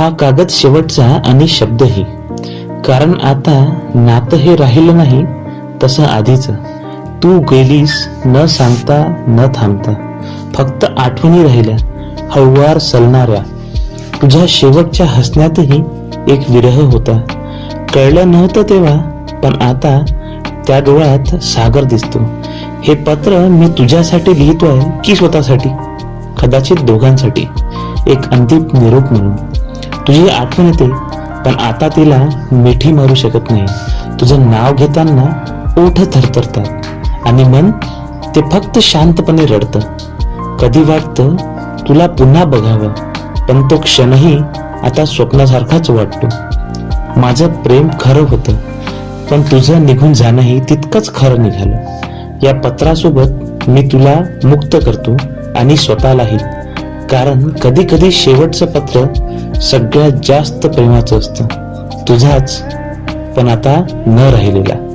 हा कागद शेवटचा आणि शब्दही. कारण आता नातं हे राहिलं नाही तसं आधीच. तू गेलीस न सांगता न थांबता. फक्त आठवणी राहिल्या हळुवार सलणाऱ्या. तुझ्या शेवटच्या हसण्यातही एक विरह होता. कळलं नव्हतं तेव्हा पण आता त्या डोळ्यात सागर दिसतो. हे पत्र मी तुझ्यासाठी लिहितोय की स्वतःसाठी? कदाचित दोघांसाठी. एक अंतिम निरोप म्हणून. तुझी आठवण येते पण आता तिला मिठी मारू शकत नाही. तुझं नाव घेताना ओठ थरथरतात आणि मन ते फक्त शांतपणे रडतं. कधी वाटतं तुला पुन्हा बघावं पण तो क्षणही आता स्वप्नासारखाच वाटतो. माझं प्रेम खरं होतं पण तुझं निघून जाणंही तितकंच खरं निघालं. या पत्रासोबत मी तुला मुक्त करतो आणि स्वतःलाही कारण कधी कधी शेवटचं पत्र सगळ्यात जास्त प्रेमाचं असतं. तुझाच. पण आता न राहिलेला.